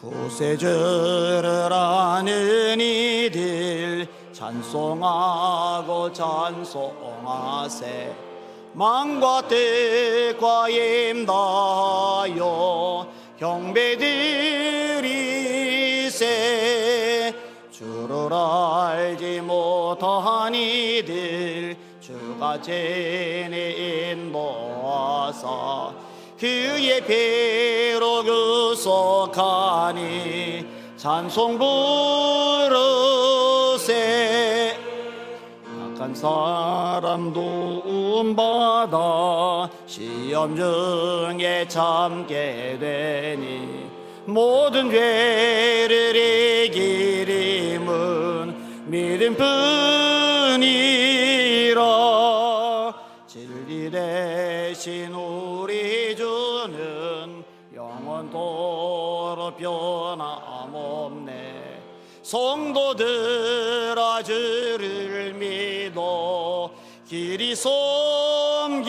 구세주를 아는 이들 찬송하고 찬송하세. 망과 뜻과 임다하여 경배드리세. 주를 알지 못한 이들 주가 제니 인도하사 그의 배로 구속하니 찬송 부르세. 약한 사람 도움받아 시험 중에 참게 되니 모든 죄를 이기림은 믿음뿐이라. 진리 대신 우리 주는 영원토록 변함없네. 성도들아 주를 믿어 길이 섬기세